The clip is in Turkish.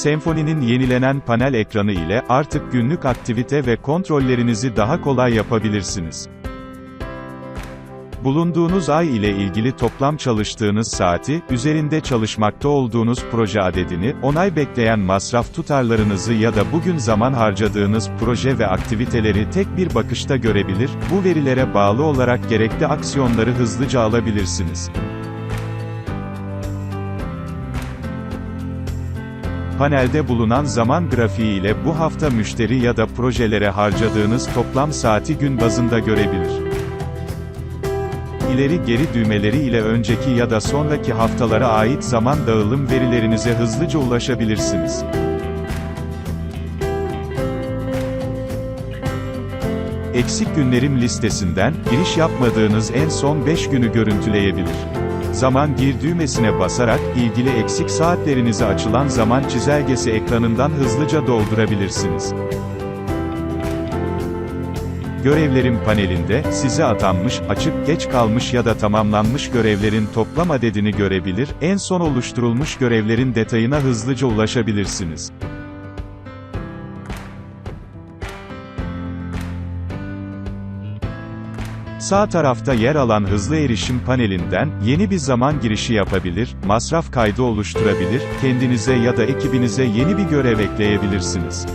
Senfoni'nin yenilenen panel ekranı ile artık günlük aktivite ve kontrollerinizi daha kolay yapabilirsiniz. Bulunduğunuz ay ile ilgili toplam çalıştığınız saati, üzerinde çalışmakta olduğunuz proje adedini, onay bekleyen masraf tutarlarınızı ya da bugün zaman harcadığınız proje ve aktiviteleri tek bir bakışta görebilir, bu verilere bağlı olarak gerekli aksiyonları hızlıca alabilirsiniz. Panelde bulunan zaman grafiği ile bu hafta müşteri ya da projelere harcadığınız toplam saati gün bazında görebilir. İleri geri düğmeleri ile önceki ya da sonraki haftalara ait zaman dağılım verilerinize hızlıca ulaşabilirsiniz. Eksik günlerim listesinden, giriş yapmadığınız en son 5 günü görüntüleyebilir. Zaman gir düğmesine basarak, ilgili eksik saatlerinizi açılan zaman çizelgesi ekranından hızlıca doldurabilirsiniz. Görevlerim panelinde, size atanmış, açık, geç kalmış ya da tamamlanmış görevlerin toplam adedini görebilir, en son oluşturulmuş görevlerin detayına hızlıca ulaşabilirsiniz. Sağ tarafta yer alan hızlı erişim panelinden, yeni bir zaman girişi yapabilir, masraf kaydı oluşturabilir, kendinize ya da ekibinize yeni bir görev ekleyebilirsiniz.